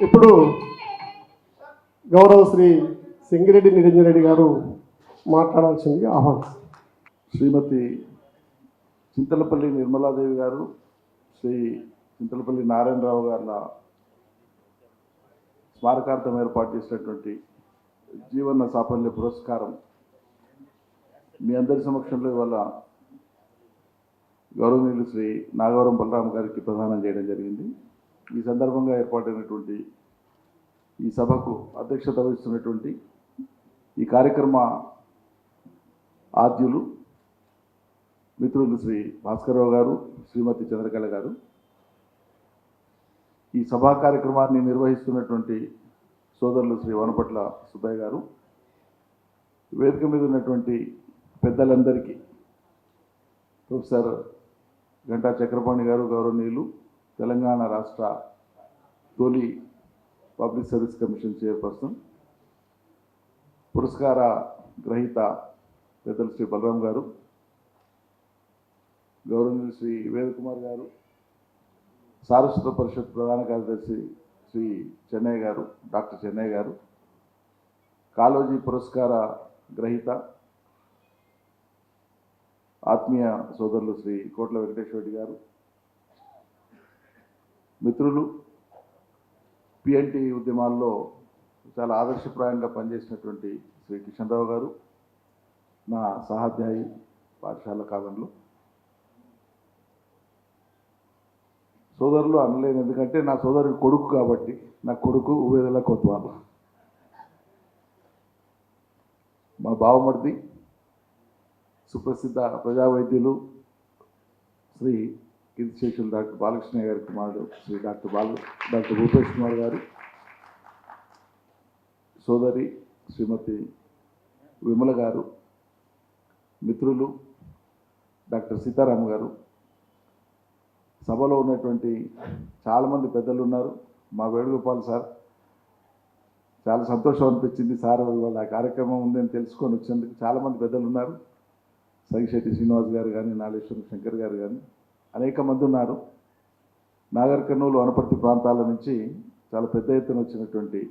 ఇప్పుడు గౌరవ శ్రీ సింగిరెడ్డి నిరంజన్ రెడ్డి గారు మాట్లాడాల్సింది ఆహ్వానం శ్రీమతి చింతలపల్లి నిర్మలాదేవి గారు శ్రీ చింతలపల్లి నారాయణరావు గారి స్మారకార్థం ఏర్పాటు చేసినటువంటి జీవన సాఫల్య పురస్కారం మీ అందరి సమక్షంలో ఇవాళ గౌరవనీయులు శ్రీ నాగవరం బలరాం గారికి ప్రదానం చేయడం జరిగింది. ఈ సందర్భంగా ఏర్పాటైనటువంటి ఈ సభకు అధ్యక్షత వహిస్తున్నటువంటి ఈ కార్యక్రమ ఆద్యులు మిత్రులు శ్రీ భాస్కరరావు గారు శ్రీమతి చంద్రకళ గారు. ఈ సభా కార్యక్రమాన్ని నిర్వహిస్తున్నటువంటి సోదరులు శ్రీ వనపట్ల సుబ్బయ్య గారు. వేదిక మీద ఉన్నటువంటి పెద్దలందరికీ ప్రొఫెసర్ గంటా చక్రపాణి గారు గౌరవనీయులు తెలంగాణ రాష్ట్ర తొలి పబ్లిక్ సర్వీస్ కమిషన్ చైర్పర్సన్ పురస్కార గ్రహీత పెద్దలు శ్రీ బలరాం గారు గౌరవనీయులు శ్రీ వేదకుమార్ గారు సారస్వత పరిషత్ ప్రధాన కార్యదర్శి శ్రీ చెన్నయ్య గారు డాక్టర్ చెన్నయ్య గారు కాలోజీ పురస్కార గ్రహీత ఆత్మీయ సోదరులు శ్రీ కోట్ల వెంకటేశ్వర రెడ్డి గారు మిత్రులు పిఎన్టీ ఉద్యమాల్లో చాలా ఆదర్శప్రాయంగా పనిచేసినటువంటి శ్రీ కిషన్ రావు గారు నా సహాధ్యాయి పాఠశాల కాలంలో. సోదరులు అనలేను ఎందుకంటే నా సోదరుడు కొడుకు కాబట్టి నా కొడుకు ఉవేదల కొత్వాలు. మా బావమర్ది సుప్రసిద్ధ ప్రజా వైద్యులు కీర్తి శేషులు డాక్టర్ బాలకృష్ణ గారి కుమారుడు శ్రీ డాక్టర్ బాల డాక్టర్ భూపేష్ కుమార్ గారు సోదరి శ్రీమతి విమల గారు మిత్రులు డాక్టర్ సీతారాం గారు. సభలో ఉన్నటువంటి చాలామంది పెద్దలు ఉన్నారు. మా వేణుగోపాల్ సార్ చాలా సంతోషం అనిపించింది. సార్ వాళ్ళ ఆ కార్యక్రమం ఉందని తెలుసుకొని వచ్చేందుకు చాలామంది పెద్దలు ఉన్నారు. సంగిశెట్టి శ్రీనివాస్ గారు కానీ నాగేశ్వరం శంకర్ గారు కానీ అనేక మంది ఉన్నారు. నాగర్ కర్నూలు వనపర్తి ప్రాంతాల నుంచి చాలా పెద్ద ఎత్తున వచ్చినటువంటి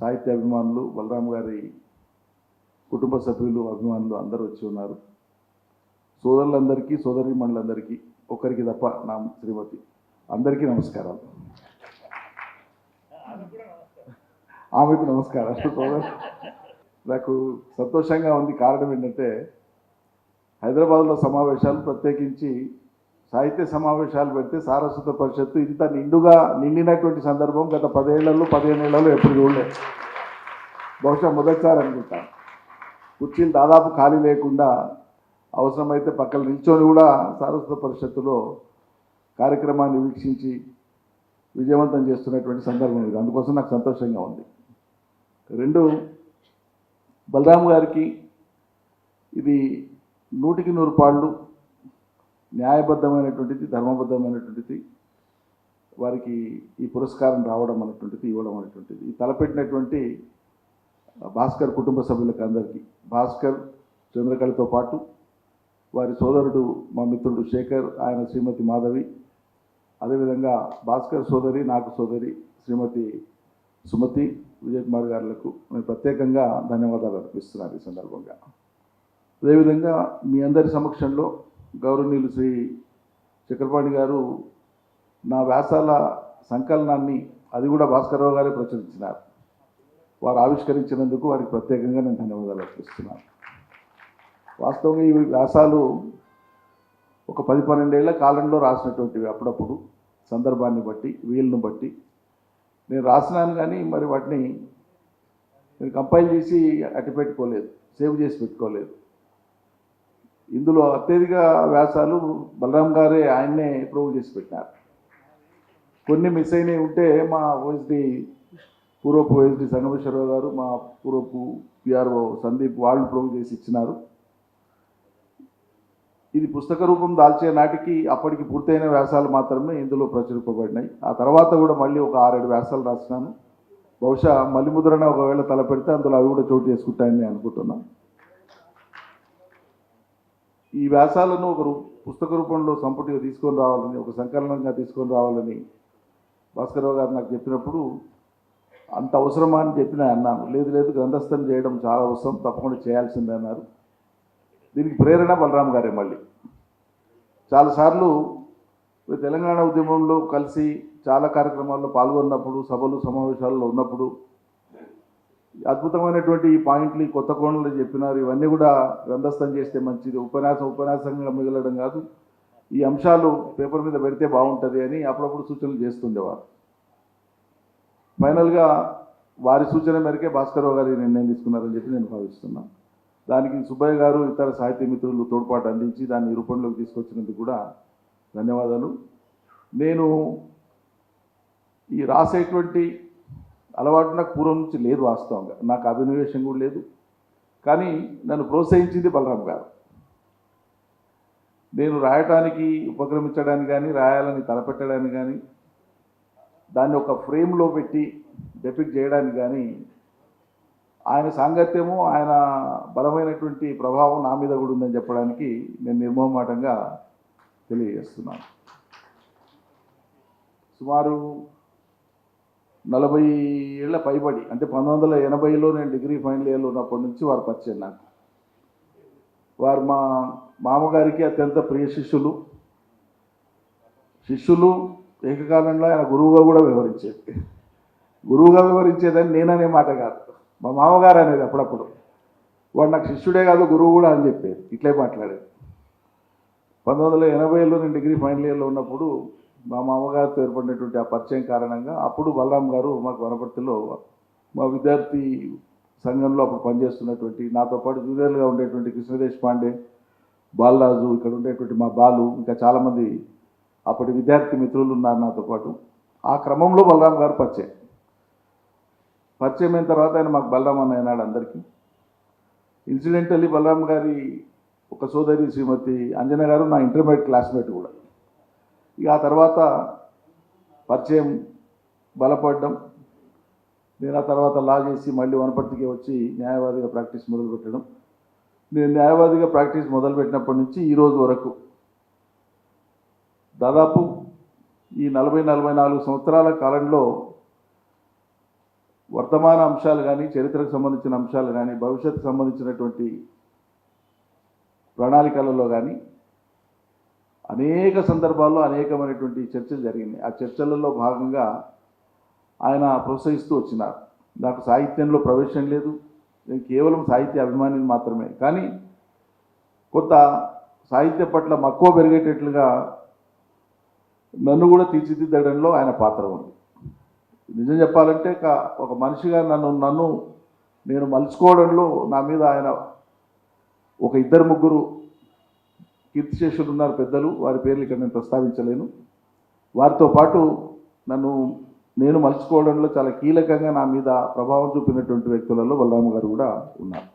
సాహిత్య అభిమానులు బలరాం గారి కుటుంబ సభ్యులు అభిమానులు అందరూ వచ్చి ఉన్నారు. సోదరులందరికీ సోదరి మండలందరికీ ఒకరికి తప్ప నా శ్రీమతి అందరికీ నమస్కారాలు. ఆమెకు నమస్కారాలు. సోదరు నాకు సంతోషంగా ఉంది. కారణం ఏంటంటే హైదరాబాద్లో సమావేశాలు ప్రత్యేకించి సాహిత్య సమావేశాలు పెడితే సారస్వత పరిషత్తు ఇంత నిండుగా నిండినటువంటి సందర్భం గత పదేళ్ళలో పదిహేనేళ్ళలో ఎప్పుడు చూడలేదు. బహుశా మొదటిసారి అనుకుంటాను కుర్చీలు దాదాపు ఖాళీ లేకుండా అవసరమైతే పక్కన నిల్చొని కూడా సారస్వత పరిషత్తులో కార్యక్రమాన్ని వీక్షించి విజయవంతం చేస్తున్నటువంటి సందర్భం ఇది. అందుకోసం నాకు సంతోషంగా ఉంది. రెండు బలరాం గారికి ఇది నూటికి నూరు పాళ్ళు న్యాయబద్ధమైనటువంటిది ధర్మబద్ధమైనటువంటిది వారికి ఈ పురస్కారం రావడం అనేటువంటిది ఇవ్వడం అనేటువంటిది. ఈ తలపెట్టినటువంటి భాస్కర్ కుటుంబ సభ్యులకు అందరికీ భాస్కర్ చంద్రకళతో పాటు వారి సోదరుడు మా మిత్రుడు శేఖర్ ఆయన శ్రీమతి మాధవి అదేవిధంగా భాస్కర్ సోదరి నాకు సోదరి శ్రీమతి సుమతి విజయ్ కుమార్ గారులకు నేను ప్రత్యేకంగా ధన్యవాదాలు అర్పిస్తున్నాను ఈ సందర్భంగా. అదేవిధంగా మీ అందరి సమక్షంలో గౌరవనీయులు శ్రీ చక్రపాణి గారు నా వ్యాసాల సంకలనాన్ని అది కూడా భాస్కర్రావు గారే ప్రచురించినారు. వారు ఆవిష్కరించినందుకు వారికి ప్రత్యేకంగా నేను ధన్యవాదాలు అర్పిస్తున్నాను. వాస్తవంగా ఈ వ్యాసాలు ఒక పది పన్నెండేళ్ళ కాలంలో రాసినటువంటివి అప్పుడప్పుడు సందర్భాన్ని బట్టి వీళ్ళను బట్టి. నేను రాసినాను కానీ మరి వాటిని నేను కంపైల్ చేసి అట్టి పెట్టుకోలేదు సేవ్ చేసి పెట్టుకోలేదు. ఇందులో అత్యధిక వ్యాసాలు బలరాం గారే ఆయన్నే ప్రూవ్ చేసి పెట్టినారు. కొన్ని మిస్ అయినవి ఉంటే మా ఓఎస్డి పూర్వపు ఓఎస్డి సంగమేశ్వరరావు గారు మా పూర్వపు పిఆర్ఓ సందీప్ వాళ్ళు ప్రూవ్ చేసి ఇచ్చినారు. ఇది పుస్తక రూపం దాల్చే నాటికి అప్పటికి పూర్తయిన వ్యాసాలు మాత్రమే ఇందులో ప్రచురింపబడినాయి. ఆ తర్వాత కూడా మళ్ళీ ఒక ఆరేడు వ్యాసాలు రాసినాను. బహుశా మళ్ళీ ముద్రణ ఒకవేళ తలపెడితే అందులో అవి కూడా చోటు చేసుకుంటాయని నేను అనుకుంటున్నాను. ఈ వ్యాసాలను ఒక రూ- పుస్తక రూపంలో సంపుటిగా తీసుకొని రావాలని ఒక సంకలనంగా తీసుకొని రావాలని భాస్కరరావు గారు నాకు చెప్పినప్పుడు అంత అవసరమా అని చెప్పి నేను అన్నాను. లేదు లేదు గ్రంథస్థం చేయడం చాలా అవసరం తప్పకుండా చేయాల్సిందే అన్నారు. దీనికి ప్రేరణ బలరాం గారే మళ్ళీ. చాలాసార్లు తెలంగాణ ఉద్యమంలో కలిసి చాలా కార్యక్రమాల్లో పాల్గొన్నప్పుడు సభలు సమావేశాల్లో ఉన్నప్పుడు అద్భుతమైనటువంటి ఈ పాయింట్లు కొత్త కోణంలో చెప్పినారు. ఇవన్నీ కూడా గ్రంథస్థం చేస్తే మంచిది. ఉపన్యాసం ఉపన్యాసంగా మిగలడం కాదు. ఈ అంశాలు పేపర్ మీద పెడితే బాగుంటుంది అని అప్పుడప్పుడు సూచనలు చేస్తుండేవారు. ఫైనల్గా వారి సూచన మేరకే భాస్కరరావు గారి నిర్ణయం తీసుకున్నారని చెప్పి నేను భావిస్తున్నాను. దానికి సుబ్బయ్య గారు ఇతర సాహిత్య మిత్రులు తోడ్పాటు అందించి దాన్ని రూపంలోకి తీసుకొచ్చినందుకు కూడా ధన్యవాదాలు. నేను ఈ రాసేటువంటి అలవాటు నాకు పూర్వం నుంచి లేదు వాస్తవంగా. నాకు అభినవేశం కూడా లేదు. కానీ నన్ను ప్రోత్సహించింది బలరాం గారు. నేను రాయటానికి ఉపక్రమించడానికి కానీ రాయాలని తలపెట్టడానికి కానీ దాన్ని ఒక ఫ్రేమ్లో పెట్టి డెపిక్ట్ చేయడానికి కానీ ఆయన సాంగత్యము ఆయన బలమైనటువంటి ప్రభావం నా మీద కూడా ఉందని చెప్పడానికి నేను నిర్మోహమాటంగా తెలియజేస్తున్నాను. సుమారు నలభై ఏళ్ళ పైబడి అంటే పంతొమ్మిది వందల ఎనభైలో నేను డిగ్రీ ఫైనల్ ఇయర్లో ఉన్నప్పటి నుంచి వారు పరిచయం నాకు. వారు మా మామగారికి అత్యంత ప్రియ శిష్యులు. శిష్యులు ఏకకాలంలో ఆయన గురువుగా కూడా వివరించేది గురువుగా వివరించేదని నేననే మాట కాదు. మా మామగారు అనేది అప్పుడప్పుడు. వాడు నాకు శిష్యుడే కాదు గురువు కూడా అని చెప్పేది. ఇట్లే మాట్లాడేది. పంతొమ్మిది వందల ఎనభైలో నేను డిగ్రీ ఫైనల్ ఇయర్లో ఉన్నప్పుడు మా మామగారితో ఏర్పడినటువంటి ఆ పరిచయం కారణంగా అప్పుడు బలరాం గారు మాకు వనపర్తిలో మా విద్యార్థి సంఘంలో అప్పుడు పనిచేస్తున్నటువంటి నాతో పాటు జూనియర్గా ఉండేటువంటి కృష్ణదేశ్ పాండే బాలరాజు ఇక్కడ ఉండేటువంటి మా బాలు ఇంకా చాలామంది అప్పటి విద్యార్థి మిత్రులు ఉన్నారు నాతో పాటు. ఆ క్రమంలో బలరాం గారు పరిచయం. పరిచయం అయిన తర్వాత ఆయన మాకు బలరాం అన్న అన్నాడు అందరికీ. ఇన్సిడెంటల్లీ బలరాం గారి ఒక సోదరి శ్రీమతి అంజన గారు నా ఇంటర్మీడియట్ క్లాస్మేట్ కూడా. ఇక ఆ తర్వాత పరిచయం బలపడడం నేను ఆ తర్వాత లా చేసి మళ్ళీ వనపర్తికి వచ్చి న్యాయవాదిగా ప్రాక్టీస్ మొదలుపెట్టడం. నేను న్యాయవాదిగా ప్రాక్టీస్ మొదలుపెట్టినప్పటి నుంచి ఈరోజు వరకు దాదాపు ఈ నలభై నలభై నాలుగు సంవత్సరాల కాలంలో వర్తమాన అంశాలు కానీ చరిత్రకు సంబంధించిన అంశాలు కానీ భవిష్యత్తుకు సంబంధించినటువంటి ప్రణాళికలలో కానీ అనేక సందర్భాల్లో అనేకమైనటువంటి చర్చలు జరిగినాయి. ఆ చర్చలలో భాగంగా ఆయన ప్రోత్సహిస్తూ వచ్చినారు. నాకు సాహిత్యంలో ప్రవేశం లేదు. నేను కేవలం సాహిత్య అభిమానిని మాత్రమే. కానీ కొంత సాహిత్య పట్ల మక్కువ పెరిగేటట్లుగా నన్ను కూడా తీర్చిదిద్దడంలో ఆయన పాత్ర ఉంది. నిజం చెప్పాలంటే క- ఒక మనిషిగా నన్ను నన్ను నేను మలుచుకోవడంలో నా మీద ఆయన ఒక ఇద్దరు ముగ్గురు కీర్తిశేషులు ఉన్నారు పెద్దలు వారి పేర్లు ఇక్కడ నేను ప్రస్తావించలేను. వారితో పాటు నన్ను నేను మలుచుకోవడంలో చాలా కీలకంగా నా మీద ప్రభావం చూపినటువంటి వ్యక్తులలో బలరామ గారు కూడా ఉన్నారు.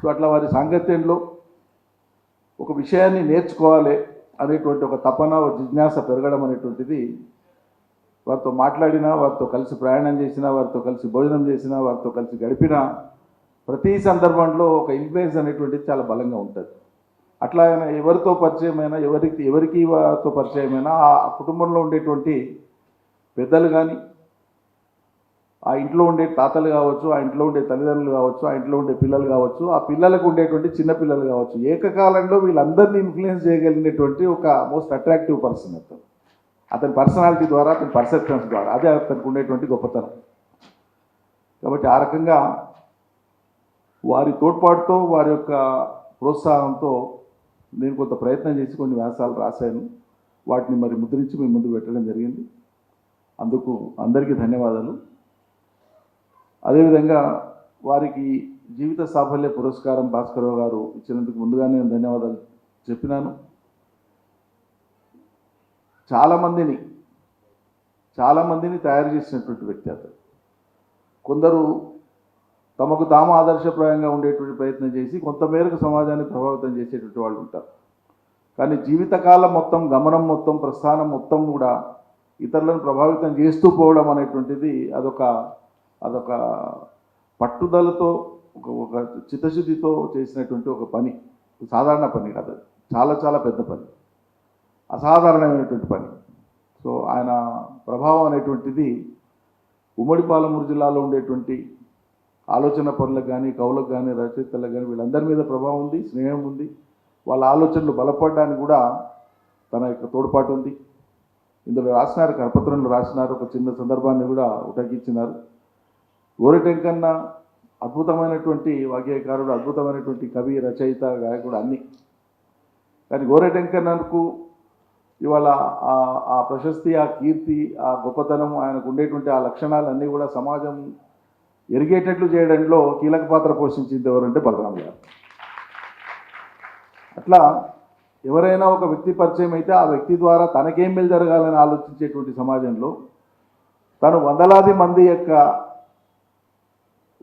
సో అట్లా వారి సాంగత్యంలో ఒక విషయాన్ని నేర్చుకోవాలి అనేటువంటి ఒక తపన ఒక జిజ్ఞాస పెరగడం అనేటువంటిది వారితో మాట్లాడినా వారితో కలిసి ప్రయాణం చేసినా వారితో కలిసి భోజనం చేసినా వారితో కలిసి గడిపినా ప్రతి సందర్భంలో ఒక ఇన్ఫ్లుయెన్స్ అనేటువంటిది చాలా బలంగా ఉంటుంది. అట్లా ఎవరితో పరిచయమైనా ఎవరికి ఎవరికి వారితో పరిచయమైనా ఆ కుటుంబంలో ఉండేటువంటి పెద్దలు కానీ ఆ ఇంట్లో ఉండే తాతలు కావచ్చు ఆ ఇంట్లో ఉండే తల్లిదండ్రులు కావచ్చు ఆ ఇంట్లో ఉండే పిల్లలు కావచ్చు ఆ పిల్లలకు ఉండేటువంటి చిన్న పిల్లలు కావచ్చు ఏకకాలంలో వీళ్ళందరినీ ఇన్ఫ్లుయెన్స్ చేయగలిగినటువంటి ఒక మోస్ట్ అట్రాక్టివ్ పర్సన్ అతను. అతని పర్సనాలిటీ ద్వారా అతని పర్సెప్షన్స్ ద్వారా అదే అతనికి ఉండేటువంటి గొప్పతనం. కాబట్టి ఆ రకంగా వారి తోడ్పాటుతో వారి యొక్క ప్రోత్సాహంతో నేను కొంత ప్రయత్నం చేసి కొన్ని వ్యాసాలు రాశాను. వాటిని మరి ముద్రించి మీ ముందు పెట్టడం జరిగింది. అందుకు అందరికీ ధన్యవాదాలు. అదేవిధంగా వారికి జీవిత సాఫల్య పురస్కారం భాస్కరరావు గారు ఇచ్చినందుకు ముందుగానే నేను ధన్యవాదాలు చెప్పినాను. చాలామందిని చాలామందిని తయారు చేసినటువంటి వ్యక్తి అతను. కొందరు తమకు తాము ఆదర్శప్రాయంగా ఉండేటువంటి ప్రయత్నం చేసి కొంతమేరకు సమాజాన్ని ప్రభావితం చేసేటువంటి వాళ్ళు ఉంటారు. కానీ జీవితకాలం మొత్తం గమనం మొత్తం ప్రస్థానం మొత్తం కూడా ఇతరులను ప్రభావితం చేస్తూ పోవడం అనేటువంటిది అదొక అదొక పట్టుదలతో ఒక ఒక చిత్తశుద్ధితో చేసినటువంటి ఒక పని. సాధారణ పని కాదు అది. చాలా చాలా పెద్ద పని. అసాధారణమైనటువంటి పని. సో ఆయన ప్రభావం అనేటువంటిది ఉమ్మడి పాలమూరు జిల్లాలో ఉండేటువంటి ఆలోచన పనులకు కానీ కవులకు కానీ రచయితలకు కానీ వీళ్ళందరి మీద ప్రభావం ఉంది స్నేహం ఉంది. వాళ్ళ ఆలోచనలు బలపడడానికి కూడా తన యొక్క తోడ్పాటు ఉంది. ఇందులో రాసినారు కరపత్రంలో రాసినారు ఒక చిన్న సందర్భాన్ని కూడా ఉటంకించినారు. గోరెటెంకన్న అద్భుతమైనటువంటి వాగ్యకారుడు అద్భుతమైనటువంటి కవి రచయిత గాయకుడు అన్ని. కానీ గోరటెంకన్నకు ఇవాళ ఆ- ఆ ప్రశస్తి ఆ కీర్తి ఆ గొప్పతనం ఆయనకు ఉండేటువంటి ఆ లక్షణాలన్నీ కూడా సమాజం ఎరిగేటట్లు చేయడంలో కీలక పాత్ర పోషించింది ఎవరంటే బలరాం గారు. అట్లా ఎవరైనా ఒక వ్యక్తి పరిచయం అయితే ఆ వ్యక్తి ద్వారా తనకేం మేలు జరగాలని ఆలోచించేటువంటి సమాజంలో తను వందలాది మంది యొక్క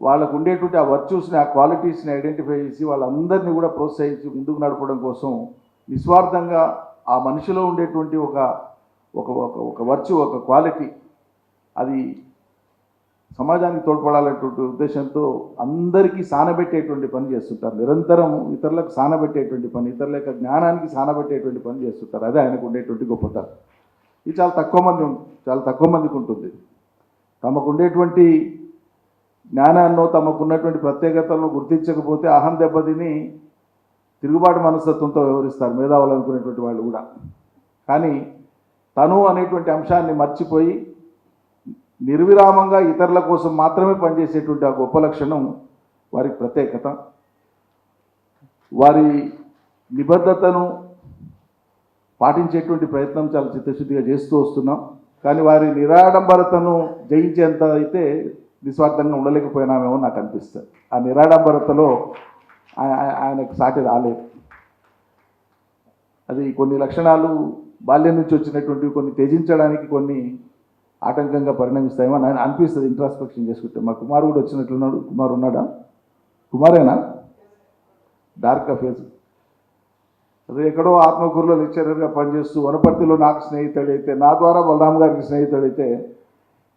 వాళ్ళకు ఉండేటువంటి ఆ వర్చ్యూస్ని ఆ క్వాలిటీస్ని ఐడెంటిఫై చేసి వాళ్ళందరినీ కూడా ప్రోత్సహించి ముందుకు నడపడం కోసం నిస్వార్థంగా ఆ మనిషిలో ఉండేటువంటి ఒక ఒక ఒక ఒక వర్చు ఒక క్వాలిటీ అది సమాజానికి తోడ్పడాలనేటువంటి ఉద్దేశంతో అందరికీ సానబెట్టేటువంటి పని చేస్తుంటారు. నిరంతరం ఇతరులకు సానబెట్టేటువంటి పని ఇతరుల యొక్క జ్ఞానానికి సానబెట్టేటువంటి పని చేస్తుంటారు. అదే ఆయనకు ఉండేటువంటి గొప్పతనం. ఇది చాలా తక్కువ మంది చాలా తక్కువ మందికి ఉంటుంది. తమకు ఉండేటువంటి జ్ఞానాన్నో తమకు ఉన్నటువంటి ప్రత్యేకతలను గుర్తించకపోతే అహం దెబ్బతిని తిరుగుబాటు మనస్తత్వంతో వ్యవహరిస్తారు మేధావులు అనుకునేటువంటి వాళ్ళు కూడా. కానీ తను అనేటువంటి అంశాన్ని మర్చిపోయి నిర్విరామంగా ఇతరుల కోసం మాత్రమే పనిచేసేటువంటి ఆ గొప్ప లక్షణం వారికి ప్రత్యేకత. వారి నిబద్ధతను పాటించేటువంటి ప్రయత్నం చాలా చిత్తశుద్ధిగా చేస్తూ వస్తున్నాం. కానీ వారి నిరాడంబరతను జయించేంత అయితే నిస్వార్థంగా ఉండలేకపోయినామేమో నాకు అనిపిస్తుంది. ఆ నిరాడంబరతలో ఆయనకు సాటి రాలేదు. అది కొన్ని లక్షణాలు బాల్యం నుంచి వచ్చినటువంటి కొన్ని త్యజించడానికి కొన్ని ఆటంకంగా పరిణమిస్తాయేమో అని ఆయన అనిపిస్తుంది ఇంట్రాస్పెక్షన్ చేసుకుంటే. మా కుమార్ కూడా వచ్చినట్లున్నాడు. కుమార్ ఉన్నాడా? కుమారేనా? డార్క్ ఫేస్ అదే ఎక్కడో ఆత్మకూరులో లెక్చరర్గా పనిచేస్తూ వనపర్తిలో నాకు స్నేహితుడైతే నా ద్వారా బలరామ్ గారికి స్నేహితుడైతే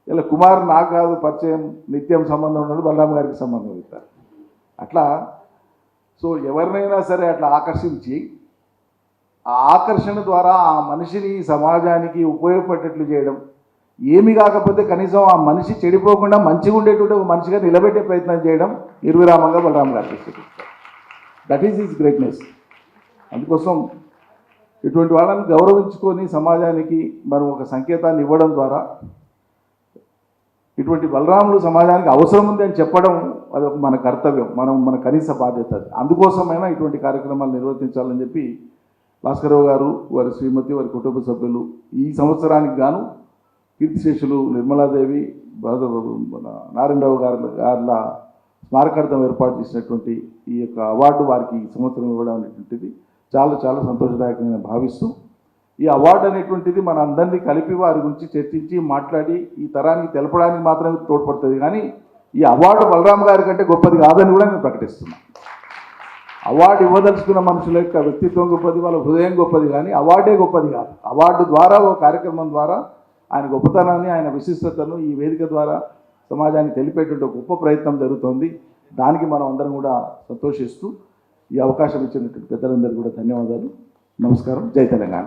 ఇలా కుమార్ నాకు కాదు పరిచయం నిత్యం సంబంధం ఉన్నాడు బలరామ్ గారికి సంబంధం అవుతారు. అట్లా సో ఎవరినైనా సరే అట్లా ఆకర్షించి ఆ ఆకర్షణ ద్వారా ఆ మనిషిని సమాజానికి ఉపయోగపడేట్లు చేయడం ఏమి కాకపోతే కనీసం ఆ మనిషి చెడిపోకుండా మంచిగా ఉండేటువంటి ఒక మనిషిగా నిలబెట్టే ప్రయత్నం చేయడం ఇరువిరామంగా బలరామ గారు దట్ ఈస్ ఈజ్ గ్రేట్నెస్ అందుకోసం ఇటువంటి వాళ్ళని గౌరవించుకొని సమాజానికి మనం ఒక సంకేతాన్ని ఇవ్వడం ద్వారా ఇటువంటి బలరాములు సమాజానికి అవసరం ఉంది అని చెప్పడం అది ఒక మన కర్తవ్యం మనం మన కనీస బాధ్యత అందుకోసమైనా ఇటువంటి కార్యక్రమాలు నిర్వర్తించాలని చెప్పి భాస్కరరావు గారు వారి శ్రీమతి వారి కుటుంబ సభ్యులు ఈ సంవత్సరానికి గాను కీర్తిశేషులు నిర్మలాదేవి మన నారాయణరావు గారి గారిల స్మారకార్థం ఏర్పాటు చేసినటువంటి ఈ యొక్క అవార్డు వారికి ఈ సంవత్సరం ఇవ్వడం అనేటువంటిది చాలా చాలా సంతోషదాయకంగా భావిస్తూ ఈ అవార్డు అనేటువంటిది మన అందరినీ కలిపి వారి గురించి చర్చించి మాట్లాడి ఈ తరానికి తెలపడానికి మాత్రమే తోడ్పడుతుంది. కానీ ఈ అవార్డు బలరాం గారి కంటే గొప్పది కాదని కూడా నేను ప్రకటిస్తున్నాను అవార్డు ఇవ్వదలుచుకున్న మనుషుల యొక్క వ్యక్తిత్వం గొప్పది వాళ్ళ హృదయం గొప్పది కానీ అవార్డే గొప్పది కాదు. అవార్డు ద్వారా ఓ కార్యక్రమం ద్వారా ఆయన గొప్పతనాన్ని ఆయన విశిష్టతను ఈ వేదిక ద్వారా సమాజానికి తెలిపేటువంటి గొప్ప ప్రయత్నం జరుగుతోంది. దానికి మనం అందరం కూడా సంతోషిస్తూ ఈ అవకాశం ఇచ్చినటువంటి పెద్దలందరికీ కూడా ధన్యవాదాలు. నమస్కారం. జై తెలంగాణ.